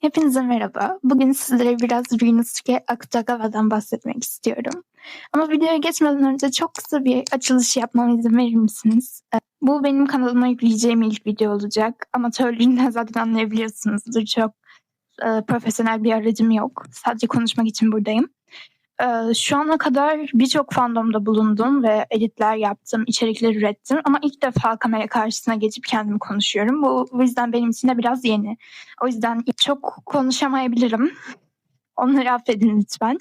Hepinize merhaba. Bugün sizlere biraz Ryunosuke Akutagawa'dan bahsetmek istiyorum. Ama videoya geçmeden önce çok kısa bir açılış yapmama izin verir misiniz? Ee, Bu benim kanalıma yükleyeceğim ilk video olacak. Amatörlüğünden zaten anlayabiliyorsunuzdur. Çok e, profesyonel bir aracım yok. Sadece konuşmak için buradayım. Ee, Şu ana kadar birçok fandomda bulundum ve editler yaptım, içerikler ürettim. Ama ilk defa kamera karşısına geçip kendimi konuşuyorum. Bu o yüzden benim için de biraz yeni. O yüzden çok konuşamayabilirim. Onları affedin lütfen.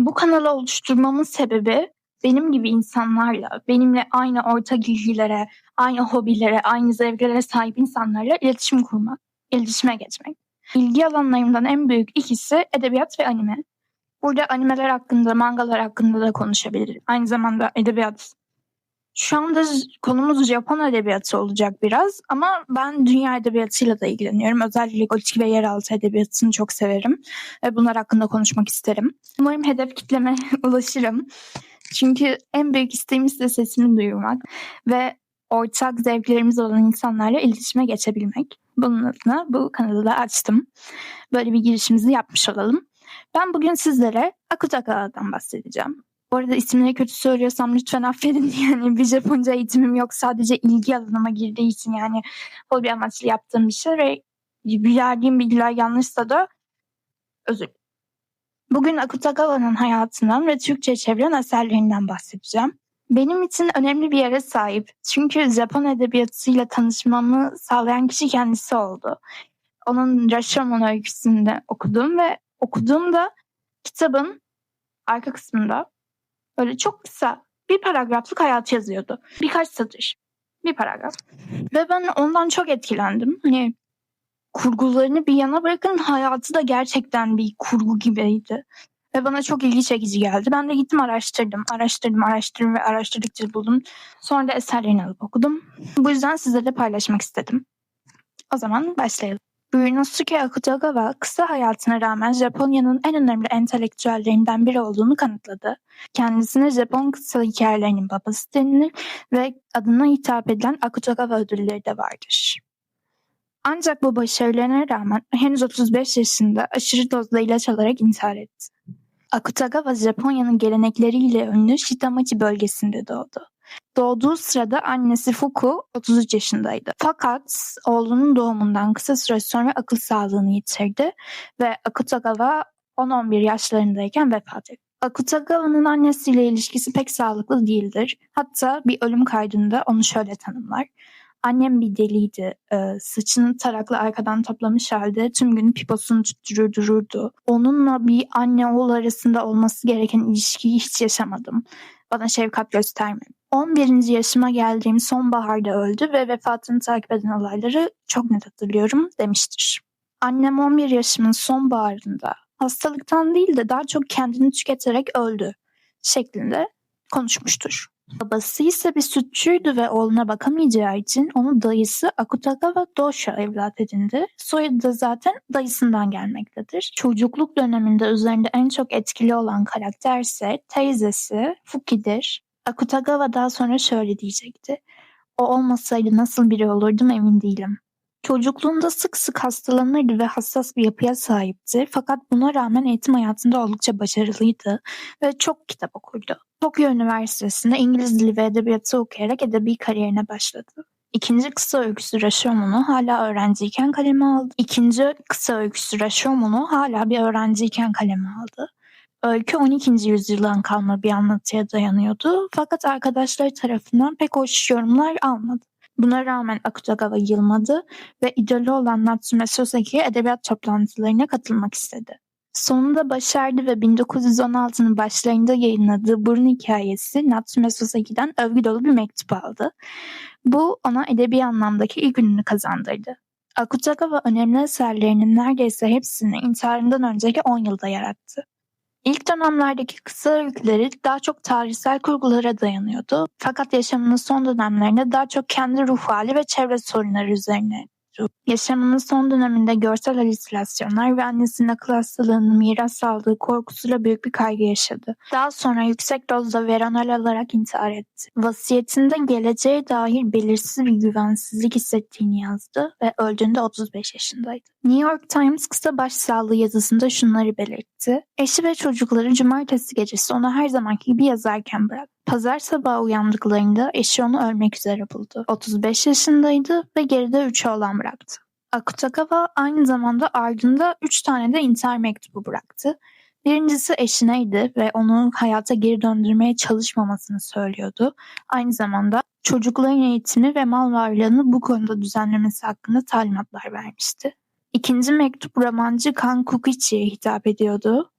Bu kanalı oluşturmamın sebebi benim gibi insanlarla, benimle aynı ortak ilgilere, aynı hobilere, aynı zevklere sahip insanlarla iletişim kurmak, iletişime geçmek. İlgi alanlarımdan en büyük ikisi edebiyat ve anime. Burada animeler hakkında, mangalar hakkında da konuşabiliriz. Aynı zamanda edebiyat. Şu anda konumuz Japon edebiyatı olacak biraz ama ben dünya edebiyatıyla da ilgileniyorum. Özellikle gotik ve yeraltı edebiyatını çok severim ve bunlar hakkında konuşmak isterim. Umarım hedef kitleme ulaşırım. Çünkü en büyük isteğimiz de sesimi duyurmak ve ortak zevklerimiz olan insanlarla iletişime geçebilmek. Bunun adına bu kanalı da açtım. Böyle bir girişimizi yapmış olalım. Ben bugün sizlere Akutagawa'dan bahsedeceğim. Bu arada isimleri kötü söylüyorsam lütfen affedin. Yani bir Japonca eğitimim yok. Sadece ilgi alanıma girdiği için yani hobi amaçlı yaptığım bir şey ve verdiğim bilgiler yanlışsa da özür dilerim. Bugün Akutagawa'nın hayatından ve Türkçe çevrilen eserlerinden bahsedeceğim. Benim için önemli bir yere sahip. Çünkü Japon edebiyatıyla tanışmamı sağlayan kişi kendisi oldu. Onun Rashomon öyküsünü de okudum ve okuduğumda kitabın arka kısmında böyle çok kısa bir paragraflık hayatı yazıyordu. Birkaç satır. Bir paragraf. Ve ben ondan çok etkilendim. Hani kurgularını bir yana bırakın hayatı da gerçekten bir kurgu gibiydi. Ve bana çok ilgi çekici geldi. Ben de gittim araştırdım, araştırdım, araştırdım ve araştırdıkça buldum. Sonra da eserlerini alıp okudum. Bu yüzden sizlerle paylaşmak istedim. O zaman başlayalım. Ryunosuke Akutagawa kısa hayatına rağmen Japonya'nın en önemli entelektüellerinden biri olduğunu kanıtladı. Kendisine Japon kısa hikayelerinin babası denilir ve adına hitap edilen Akutagawa ödülleri de vardır. Ancak bu başarılarına rağmen henüz 35 yaşında aşırı dozda ilaç alarak intihar etti. Akutagawa Japonya'nın gelenekleriyle ünlü Shitamachi bölgesinde doğdu. Doğduğu sırada annesi Fuku 33 yaşındaydı. Fakat oğlunun doğumundan kısa süre sonra akıl sağlığını yitirdi ve Akutagawa 10-11 yaşlarındayken vefat etti. Akutagawa'nın annesiyle ilişkisi pek sağlıklı değildir. Hatta bir ölüm kaydında onu şöyle tanımlar. Annem bir deliydi. Ee, saçını tarakla arkadan toplamış halde tüm gün piposunu tutturur dururdu. Onunla bir anne oğul arasında olması gereken ilişkiyi hiç yaşamadım. Bana şefkat göstermedi. 11. yaşıma geldiğim sonbaharda öldü ve vefatını takip eden olayları çok net hatırlıyorum demiştir. Annem 11 yaşımın sonbaharında hastalıktan değil de daha çok kendini tüketerek öldü şeklinde konuşmuştur. Babası ise bir sütçüydü ve oğluna bakamayacağı için onu dayısı Akutagawa Dosha evlat edindi. Soyadı da zaten dayısından gelmektedir. Çocukluk döneminde üzerinde en çok etkili olan karakter ise teyzesi Fuki'dir. Akutagawa daha sonra şöyle diyecekti. O olmasaydı nasıl biri olurdum emin değilim. Çocukluğunda sık sık hastalanırdı ve hassas bir yapıya sahipti. Fakat buna rağmen eğitim hayatında oldukça başarılıydı ve çok kitap okurdu. Tokyo Üniversitesi'nde İngiliz dili ve edebiyatı okuyarak edebi kariyerine başladı. İkinci kısa öyküsü Rashomon'u hala öğrenciyken kaleme aldı. İkinci kısa öyküsü Rashomon'u hala bir öğrenciyken kaleme aldı. Öykü 12. yüzyıldan kalma bir anlatıya dayanıyordu fakat arkadaşları tarafından pek hoş yorumlar almadı. Buna rağmen Akutagawa yılmadı ve idolü olan Natsume Soseki edebiyat toplantılarına katılmak istedi. Sonunda başardı ve 1916'nın başlarında yayınladığı Burun Hikayesi Natsume Soseki'den övgü dolu bir mektup aldı. Bu ona edebi anlamdaki ilk ününü kazandırdı. Akutagawa önemli eserlerinin neredeyse hepsini intiharından önceki 10 yılda yarattı. İlk dönemlerdeki kısa öyküleri daha çok tarihsel kurgulara dayanıyordu. Fakat yaşamının son dönemlerinde daha çok kendi ruh hali ve çevre sorunları üzerine Yaşamının son döneminde görsel halüsinasyonlar ve annesinin akıl hastalığının miras aldığı korkusuyla büyük bir kaygı yaşadı. Daha sonra yüksek dozda veronal alarak intihar etti. Vasiyetinde geleceğe dair belirsiz bir güvensizlik hissettiğini yazdı ve öldüğünde 35 yaşındaydı. New York Times kısa başsağlığı yazısında şunları belirtti. Eşi ve çocukları cumartesi gecesi onu her zamanki gibi yazarken bıraktı. Pazar sabahı uyandıklarında eşi onu ölmek üzere buldu. 35 yaşındaydı ve geride 3 oğlan bıraktı. Akutagawa aynı zamanda ardında 3 tane de intihar mektubu bıraktı. Birincisi eşineydi ve onu hayata geri döndürmeye çalışmamasını söylüyordu. Aynı zamanda çocukların eğitimi ve mal varlığını bu konuda düzenlemesi hakkında talimatlar vermişti. İkinci mektup romancı Kan Kukichi'ye hitap ediyordu.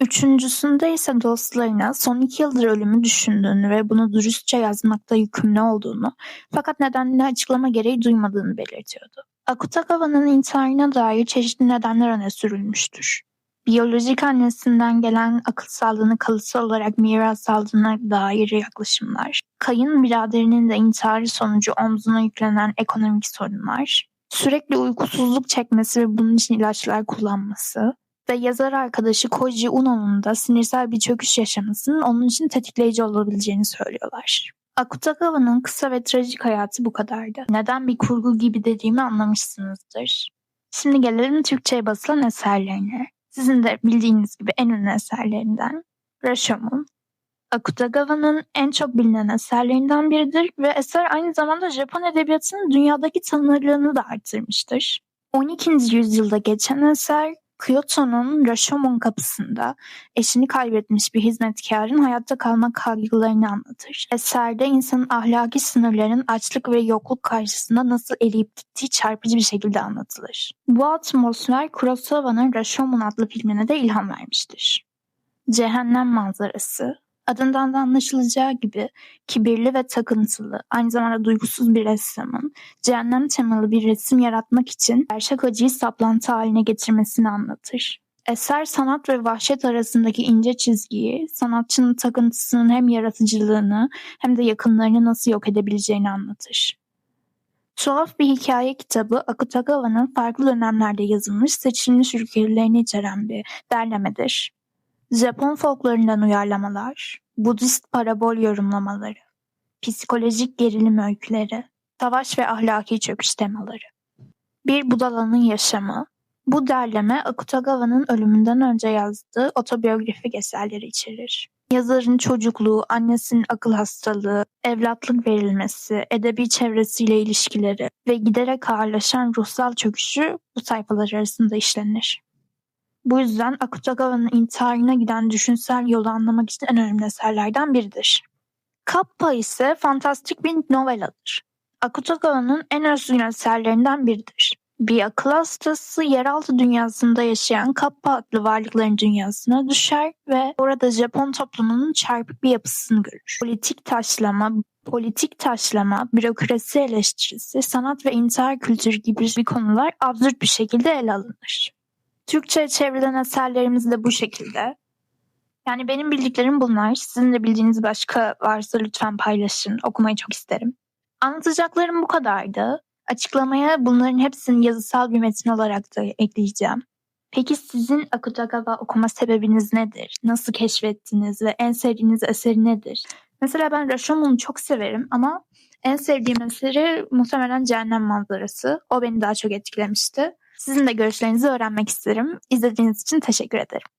Üçüncüsünde ise dostlarına son iki yıldır ölümü düşündüğünü ve bunu dürüstçe yazmakta yükümlü olduğunu fakat nedenini açıklama gereği duymadığını belirtiyordu. Akutagawa'nın intiharına dair çeşitli nedenler öne sürülmüştür. Biyolojik annesinden gelen akıl sağlığını kalıtsal olarak miras aldığına dair yaklaşımlar, kayın biraderinin de intiharı sonucu omzuna yüklenen ekonomik sorunlar, sürekli uykusuzluk çekmesi ve bunun için ilaçlar kullanması, ve yazar arkadaşı Koji Uno'nun da sinirsel bir çöküş yaşamasının onun için tetikleyici olabileceğini söylüyorlar. Akutagawa'nın kısa ve trajik hayatı bu kadardı. Neden bir kurgu gibi dediğimi anlamışsınızdır. Şimdi gelelim Türkçe'ye basılan eserlerine. Sizin de bildiğiniz gibi en ünlü eserlerinden Rashomon. Akutagawa'nın en çok bilinen eserlerinden biridir ve eser aynı zamanda Japon edebiyatının dünyadaki tanınırlığını da arttırmıştır. 12. yüzyılda geçen eser Kyoto'nun Rashomon kapısında eşini kaybetmiş bir hizmetkarın hayatta kalma kaygılarını anlatır. Eserde insanın ahlaki sınırlarının açlık ve yokluk karşısında nasıl eriyip gittiği çarpıcı bir şekilde anlatılır. Bu atmosfer Kurosawa'nın Rashomon adlı filmine de ilham vermiştir. Cehennem manzarası, Adından da anlaşılacağı gibi kibirli ve takıntılı, aynı zamanda duygusuz bir ressamın cehennem temalı bir resim yaratmak için gerçek acıyı saplantı haline getirmesini anlatır. Eser sanat ve vahşet arasındaki ince çizgiyi, sanatçının takıntısının hem yaratıcılığını hem de yakınlarını nasıl yok edebileceğini anlatır. Tuhaf bir hikaye kitabı Akutagawa'nın farklı dönemlerde yazılmış seçilmiş ülkelerini içeren bir derlemedir. Japon folklorundan uyarlamalar, Budist parabol yorumlamaları, psikolojik gerilim öyküleri, savaş ve ahlaki çöküş temaları. Bir Budala'nın yaşamı, bu derleme Akutagawa'nın ölümünden önce yazdığı otobiyografik eserleri içerir. Yazarın çocukluğu, annesinin akıl hastalığı, evlatlık verilmesi, edebi çevresiyle ilişkileri ve giderek ağırlaşan ruhsal çöküşü bu sayfalar arasında işlenir. Bu yüzden Akutagawa'nın intiharına giden düşünsel yolu anlamak için en önemli eserlerden biridir. Kappa ise fantastik bir noveladır. Akutagawa'nın en özgün eserlerinden biridir. Bir akıl hastası yeraltı dünyasında yaşayan Kappa adlı varlıkların dünyasına düşer ve orada Japon toplumunun çarpık bir yapısını görür. Politik taşlama, politik taşlama, bürokrasi eleştirisi, sanat ve intihar kültürü gibi bir konular absürt bir şekilde ele alınır. Türkçe çevrilen eserlerimiz de bu şekilde. Yani benim bildiklerim bunlar. Sizin de bildiğiniz başka varsa lütfen paylaşın. Okumayı çok isterim. Anlatacaklarım bu kadardı. Açıklamaya bunların hepsini yazısal bir metin olarak da ekleyeceğim. Peki sizin Akutagawa okuma sebebiniz nedir? Nasıl keşfettiniz ve en sevdiğiniz eseri nedir? Mesela ben Rashomon'u çok severim ama en sevdiğim eseri muhtemelen Cehennem Manzarası. O beni daha çok etkilemişti. Sizin de görüşlerinizi öğrenmek isterim. İzlediğiniz için teşekkür ederim.